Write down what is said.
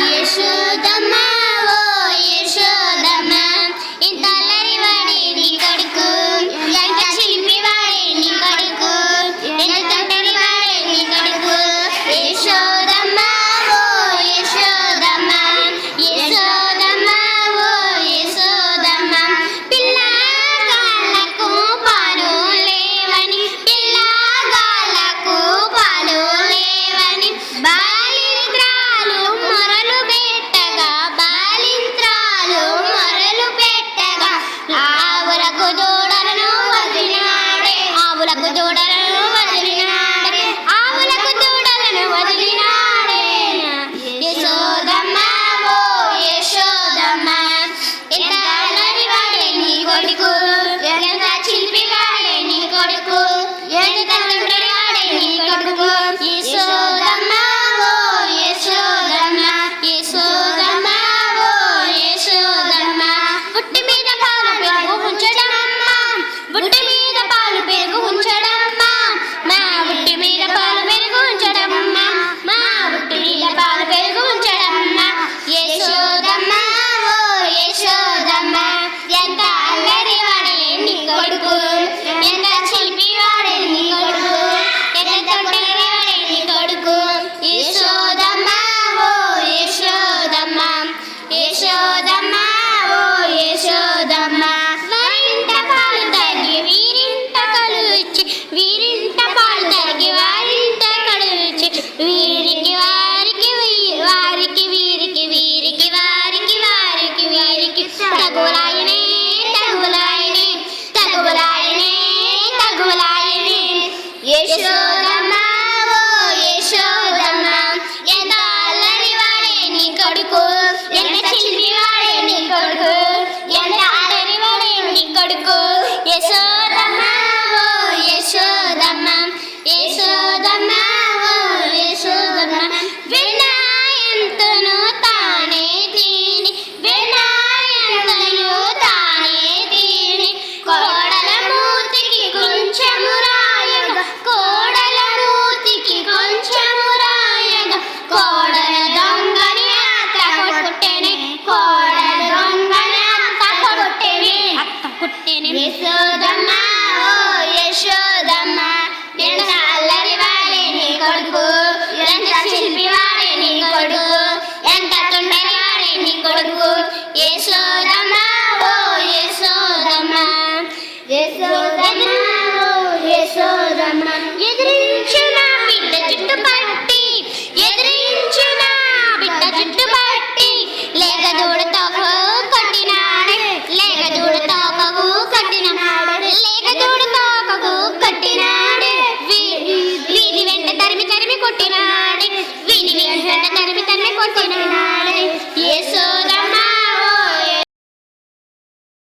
యేసు লাগল యశోదమ్మ ఓ యశోదమ్మ నేను అల్లరి వాడే నీ కొడుకు ఎంత శిల్పి వాడే నీ Bye for now.